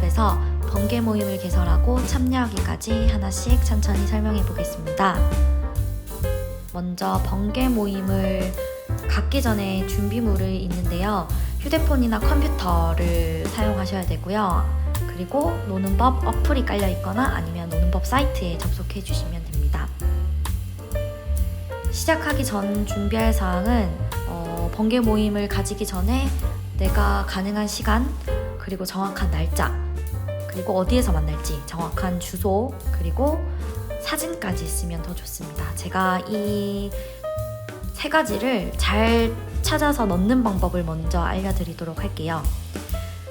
노는법에서 번개 모임을 개설하고 참여하기까지 하나씩 천천히 설명해 보겠습니다. 먼저 번개 모임을 갖기 전에 준비물을 있는데요. 휴대폰이나 컴퓨터를 사용하셔야 되고요. 그리고 노는 법 어플이 깔려 있거나 아니면 노는 법 사이트에 접속해 주시면 됩니다. 시작하기 전 준비할 사항은 어, 번개 모임을 가지기 전에 내가 가능한 시간 그리고 정확한 날짜 그리고 어디에서 만날지 정확한 주소 그리고 사진까지 있으면 더 좋습니다. 제가 이 세 가지를 잘 찾아서 넣는 방법을 먼저 알려드리도록 할게요.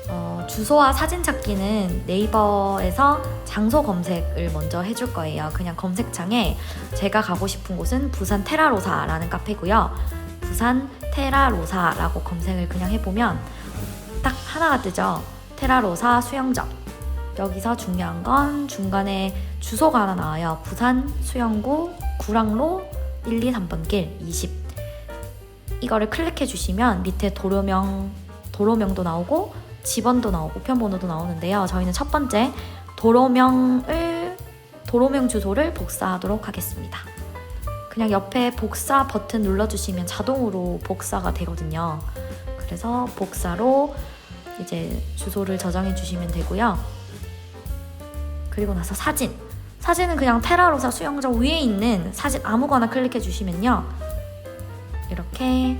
어, 주소와 사진 찾기는 네이버에서 장소 검색을 먼저 해줄 거예요. 그냥 검색창에 제가 가고 싶은 곳은 부산 테라로사라는 카페고요. 부산 테라로사라고 검색을 그냥 해보면 딱 하나가 뜨죠. 테라로사 수영장. 여기서 중요한 건 중간에 주소가 하나 나와요. 부산 수영구 구랑로 1, 2, 3번 길 20. 이거를 클릭해 주시면 밑에 도로명 도로명도 나오고 지번도 나오고 우편번호도 나오는데요. 저희는 첫 번째 도로명을 도로명 주소를 복사하도록 하겠습니다. 그냥 옆에 복사 버튼 눌러주시면 자동으로 복사가 되거든요. 그래서 복사로 이제 주소를 저장해 주시면 되고요. 그리고 나서 사진. 사진은 그냥 테라로사 수영장 위에 있는 사진 아무거나 클릭해 주시면요. 이렇게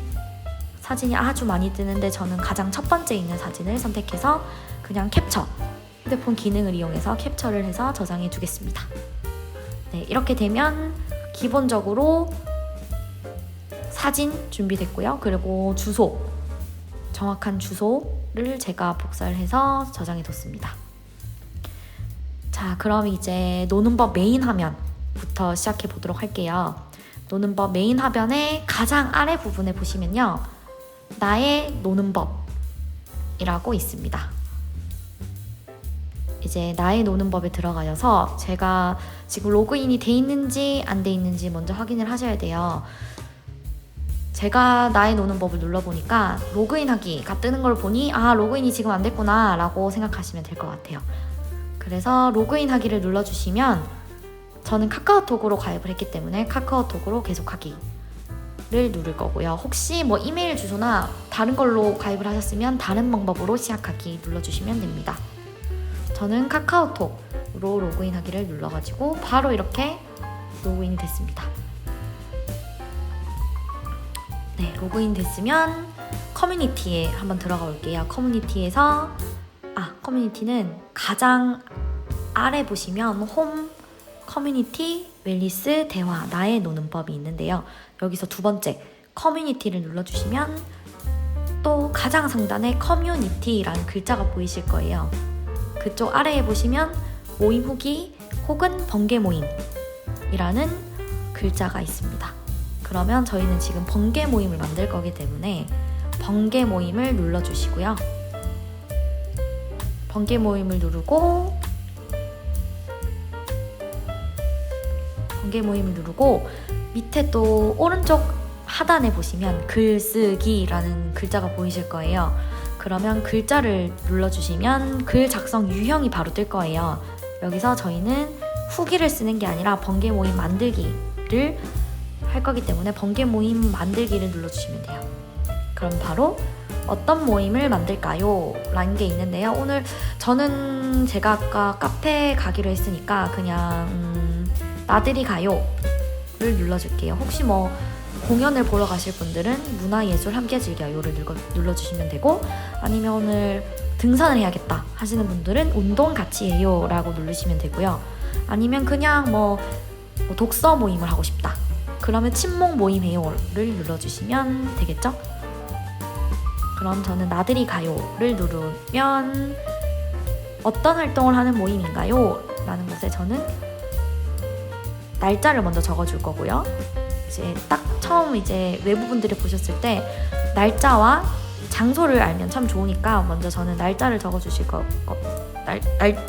사진이 아주 많이 뜨는데 저는 가장 첫 번째 있는 사진을 선택해서 그냥 캡처 휴대폰 기능을 이용해서 캡처를 해서 저장해 두겠습니다. 네, 이렇게 되면 기본적으로 사진 준비됐고요. 그리고 주소 정확한 주소를 제가 복사를 해서 저장해 뒀습니다. 자, 그럼 이제 노는 법 메인 화면부터 시작해 보도록 할게요. 노는 법 메인 화면의 가장 아래 부분에 보시면요. 나의 노는 법이라고 있습니다. 이제 나의 노는 법에 들어가셔서 제가 지금 로그인이 돼 있는지 안 돼 있는지 먼저 확인을 하셔야 돼요. 제가 나의 노는 법을 눌러보니까 로그인하기가 뜨는 걸 보니 아 로그인이 지금 안 됐구나 라고 생각하시면 될 것 같아요. 그래서 로그인 하기를 눌러주시면 저는 카카오톡으로 가입을 했기 때문에 카카오톡으로 계속하기를 누를 거고요. 혹시 뭐 이메일 주소나 다른 걸로 가입을 하셨으면 다른 방법으로 시작하기 눌러주시면 됩니다. 저는 카카오톡으로 로그인하기를 눌러가지고 바로 이렇게 로그인이 됐습니다. 네, 로그인 됐으면 커뮤니티에 한번 들어가 볼게요. 커뮤니티에서 아, 커뮤니티는 가장 아래 보시면 홈 커뮤니티, 웰리스, 대화, 나의 노는 법이 있는데요. 여기서 두 번째 커뮤니티를 눌러주시면 또 가장 상단에 커뮤니티라는 글자가 보이실 거예요. 그쪽 아래에 보시면 모임 후기 혹은 번개 모임이라는 글자가 있습니다. 그러면 저희는 지금 번개 모임을 만들 거기 때문에 번개 모임을 눌러주시고요. 번개 모임을 누르고 공개 모임을 누르고 밑에 또 오른쪽 하단에 보시면 글쓰기라는 글자가 보이실 거예요. 그러면 글자를 눌러주시면 글 작성 유형이 바로 뜰 거예요. 여기서 저희는 후기를 쓰는 게 아니라 번개 모임 만들기를 할 거기 때문에 번개 모임 만들기를 눌러주시면 돼요. 그럼 바로 어떤 모임을 만들까요? 라는 게 있는데요. 오늘 저는 제가 아까 카페 가기로 했으니까 그냥 음 나들이 가요를 눌러줄게요. 혹시 뭐 공연을 보러 가실 분들은 문화예술 함께 즐겨요를 눌러주시면 되고 아니면 오늘 등산을 해야겠다 하시는 분들은 운동 같이 해요 라고 누르시면 되고요. 아니면 그냥 뭐, 뭐 독서 모임을 하고 싶다. 그러면 친목 모임 해요를 눌러주시면 되겠죠? 그럼 저는 나들이 가요를 누르면 어떤 활동을 하는 모임인가요? 라는 것에 저는 날짜를 먼저 적어줄 거고요. 이제 딱 처음 이제 외부분들이 보셨을 때 날짜와 장소를 알면 참 좋으니까 먼저 저는 날짜를 적어주실 거, 어, 날, 날,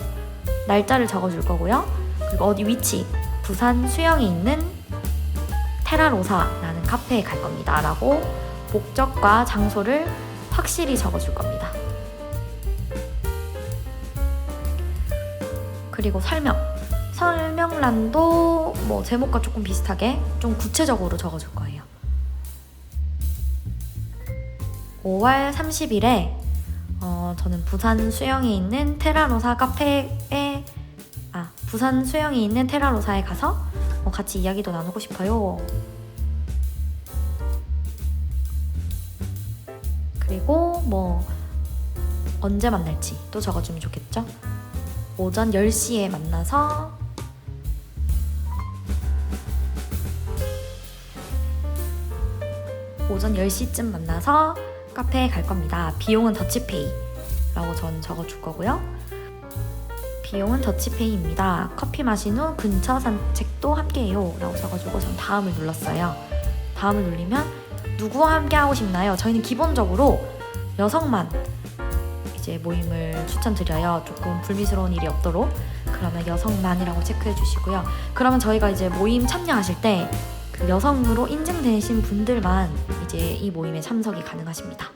날짜를 적어줄 거고요. 그리고 어디 위치, 부산 수영에 있는 테라로사라는 카페에 갈 겁니다. 라고 목적과 장소를 확실히 적어줄 겁니다. 그리고 설명. 설명란도 뭐 제목과 조금 비슷하게 좀 구체적으로 적어줄 거예요. 5월 30일에 어, 저는 부산 수영에 있는 테라로사 카페에 아 부산 수영에 있는 테라로사에 가서 어, 같이 이야기도 나누고 싶어요. 그리고 뭐 언제 만날지 또 적어주면 좋겠죠? 오전 10시에 만나서 오전 10시쯤 만나서 카페에 갈 겁니다. 비용은 더치페이라고 전 적어줄 거고요. 비용은 더치페이입니다. 커피 마신 후 근처 산책도 함께해요. 라고 적어주고 전 다음을 눌렀어요. 다음을 누르면 누구와 함께 하고 싶나요? 저희는 기본적으로 여성만 이제 모임을 추천드려요. 조금 불미스러운 일이 없도록. 그러면 여성만이라고 체크해 주시고요. 그러면 저희가 이제 모임 참여하실 때 그 여성으로 인증되신 분들만 이제 이 모임에 참석이 가능하십니다.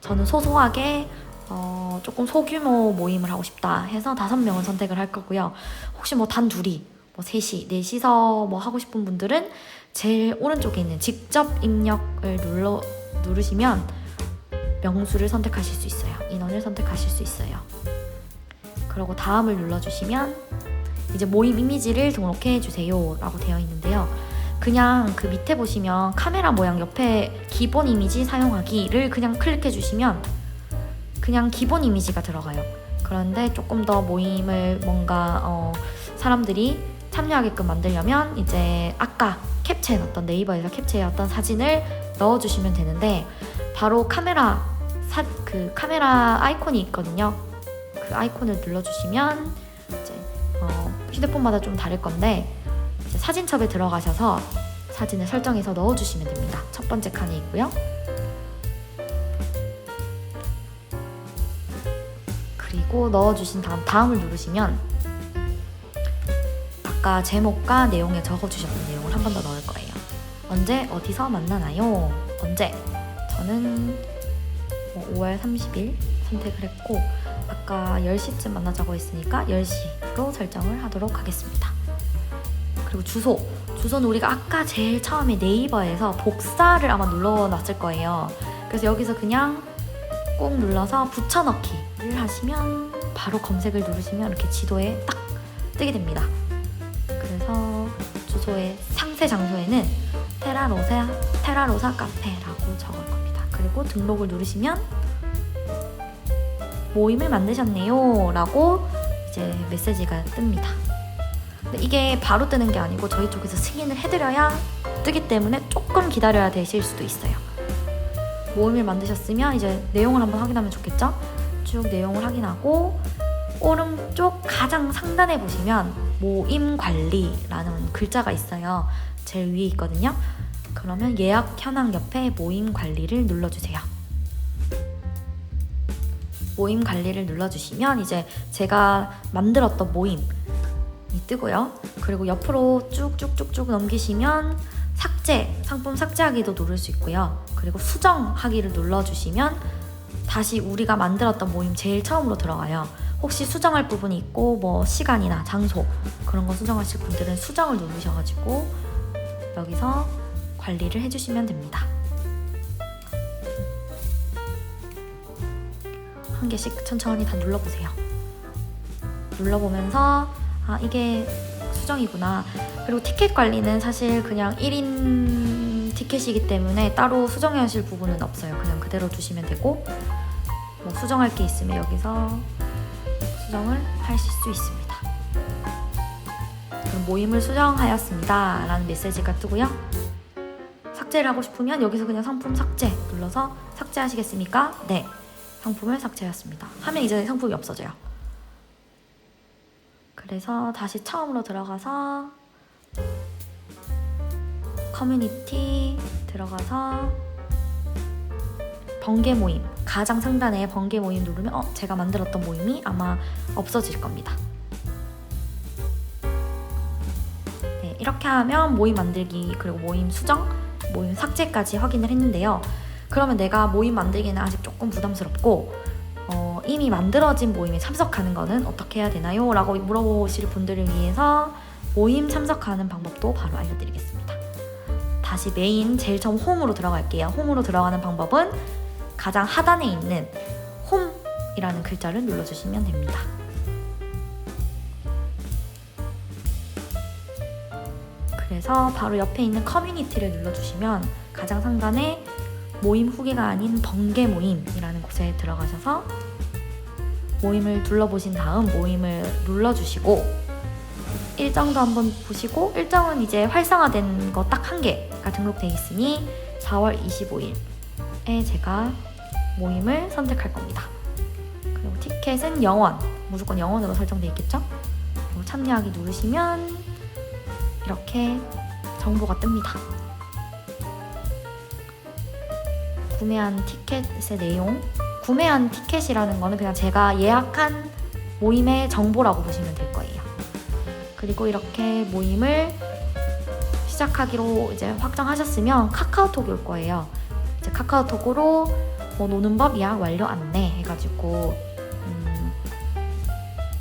저는 소소하게 어, 조금 소규모 모임을 하고 싶다 해서 다섯 명을 선택을 할 거고요. 혹시 뭐 단 둘이, 뭐 셋이, 넷이서 뭐 하고 싶은 분들은 제일 오른쪽에 있는 직접 입력을 눌러 누르시면 명수를 선택하실 수 있어요. 인원을 선택하실 수 있어요. 그리고 다음을 눌러주시면 이제 모임 이미지를 등록해 주세요라고 되어 있는데요. 그냥 그 밑에 보시면 카메라 모양 옆에 기본 이미지 사용하기를 그냥 클릭해 주시면 그냥 기본 이미지가 들어가요. 그런데 조금 더 모임을 뭔가 어, 사람들이 참여하게끔 만들려면 이제 아까 캡처해놨던 네이버에서 캡처해왔던 사진을 넣어주시면 되는데 바로 카메라 사, 그 카메라 아이콘이 있거든요. 그 아이콘을 눌러주시면 이제 어, 휴대폰마다 좀 다를 건데 사진첩에 들어가셔서 사진을 설정해서 넣어주시면 됩니다. 첫 번째 칸에 있고요. 그리고 넣어주신 다음 다음을 누르시면 아까 제목과 내용에 적어주셨던 내용을 한 번 더 넣을 거예요. 언제 어디서 만나나요? 언제? 저는 뭐 5월 30일 선택을 했고 아까 10시쯤 만나자고 했으니까 10시로 설정을 하도록 하겠습니다. 그리고 주소. 주소는 우리가 아까 제일 처음에 네이버에서 복사를 아마 눌러놨을 거예요. 그래서 여기서 그냥 꼭 눌러서 붙여넣기를 하시면 바로 검색을 누르시면 이렇게 지도에 딱 뜨게 됩니다. 그래서 주소의 상세 장소에는 테라로사 테라로사 카페라고 적을 겁니다. 그리고 등록을 누르시면 모임을 만드셨네요 라고 이제 메시지가 뜹니다. 이게 바로 뜨는 게 아니고 저희 쪽에서 승인을 해드려야 뜨기 때문에 조금 기다려야 되실 수도 있어요. 모임을 만드셨으면 이제 내용을 한번 확인하면 좋겠죠? 쭉 내용을 확인하고 오른쪽 가장 상단에 보시면 모임 관리라는 글자가 있어요. 제일 위에 있거든요. 그러면 예약 현황 옆에 모임 관리를 눌러주세요. 모임 관리를 눌러주시면 이제 제가 만들었던 모임이 뜨고요. 그리고 옆으로 쭉쭉쭉쭉 넘기시면 삭제, 상품 삭제하기도 누를 수 있고요. 그리고 수정하기를 눌러주시면 다시 우리가 만들었던 모임 제일 처음으로 들어가요. 혹시 수정할 부분이 있고 뭐 시간이나 장소 그런 거 수정하실 분들은 수정을 누르셔가지고 여기서 관리를 해주시면 됩니다. 한 개씩 천천히 다 눌러보세요. 눌러보면서 아 이게 수정이구나. 그리고 티켓 관리는 사실 그냥 1인 티켓이기 때문에 따로 수정하실 부분은 없어요. 그냥 그대로 두시면 되고 뭐 수정할 게 있으면 여기서 수정을 하실 수 있습니다. 그럼 모임을 수정하였습니다. 라는 메시지가 뜨고요. 삭제를 하고 싶으면 여기서 그냥 상품 삭제 눌러서 삭제하시겠습니까? 네. 상품을 삭제하였습니다. 하면 이제 상품이 없어져요. 그래서 다시 처음으로 들어가서 커뮤니티 들어가서 번개 모임 가장 상단에 번개 모임 누르면 어 제가 만들었던 모임이 아마 없어질 겁니다. 네 이렇게 하면 모임 만들기 그리고 모임 수정 모임 삭제까지 확인을 했는데요. 그러면 내가 모임 만들기는 아직 조금 부담스럽고 어, 이미 만들어진 모임에 참석하는 거는 어떻게 해야 되나요? 라고 물어보실 분들을 위해서 모임 참석하는 방법도 바로 알려드리겠습니다. 다시 메인 제일 처음 홈으로 들어갈게요. 홈으로 들어가는 방법은 가장 하단에 있는 홈이라는 글자를 눌러주시면 됩니다. 그래서 바로 옆에 있는 커뮤니티를 눌러주시면 가장 상단에 모임 후기가 아닌 번개 모임이라는 곳에 들어가셔서 모임을 둘러보신 다음 모임을 눌러주시고 일정도 한번 보시고 일정은 이제 활성화된 거 딱 한 개가 등록돼 있으니 4월 25일에 제가 모임을 선택할 겁니다. 그리고 티켓은 영원, 무조건 영원으로 설정돼 있겠죠? 그리고 참여하기 누르시면 이렇게 정보가 뜹니다. 구매한 티켓의 내용, 구매한 티켓이라는 거는 그냥 제가 예약한 모임의 정보라고 보시면 될 거예요. 그리고 이렇게 모임을 시작하기로 이제 확정하셨으면 카카오톡이 올 거예요. 이제 카카오톡으로 뭐 노는 법 예약 완료 안내 해가지고 음,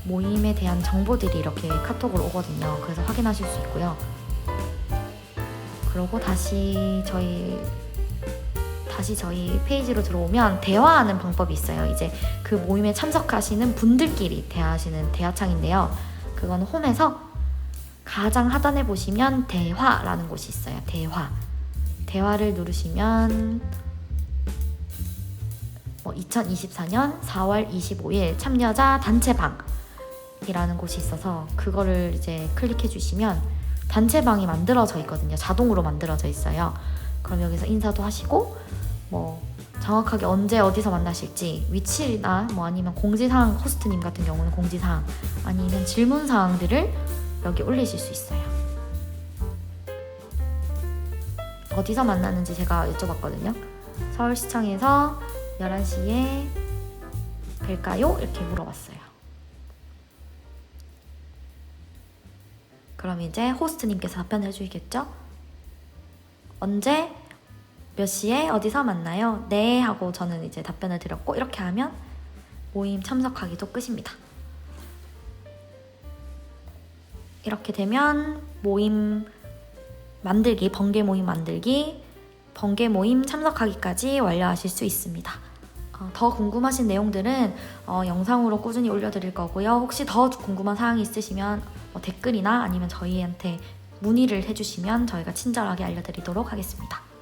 모임에 대한 정보들이 이렇게 카톡으로 오거든요. 그래서 확인하실 수 있고요. 그리고 다시 저희 다시 저희 페이지로 들어오면 대화하는 방법이 있어요. 이제 그 모임에 참석하시는 분들끼리 대화하시는 대화창인데요. 그건 홈에서 가장 하단에 보시면 대화라는 곳이 있어요. 대화. 대화를 누르시면 뭐 2024년 4월 25일 참여자 단체방이라는 곳이 있어서 그거를 이제 클릭해 주시면 단체방이 만들어져 있거든요. 자동으로 만들어져 있어요. 그럼 여기서 인사도 하시고 뭐 정확하게 언제 어디서 만나실지 위치나 뭐 아니면 공지사항 호스트님 같은 경우는 공지사항 아니면 질문사항들을 여기 올리실 수 있어요. 어디서 만나는지 제가 여쭤봤거든요. 서울시청에서 11시에 뵐까요? 이렇게 물어봤어요. 그럼 이제 호스트님께서 답변을 해주시겠죠? 언제 몇 시에 어디서 만나요? 네 하고 저는 이제 답변을 드렸고 이렇게 하면 모임 참석하기도 끝입니다. 이렇게 되면 모임 만들기, 번개 모임 만들기, 번개 모임 참석하기까지 완료하실 수 있습니다. 어, 더 궁금하신 내용들은 어, 영상으로 꾸준히 올려드릴 거고요. 혹시 더 궁금한 사항이 있으시면 뭐 댓글이나 아니면 저희한테 문의를 해주시면 저희가 친절하게 알려드리도록 하겠습니다.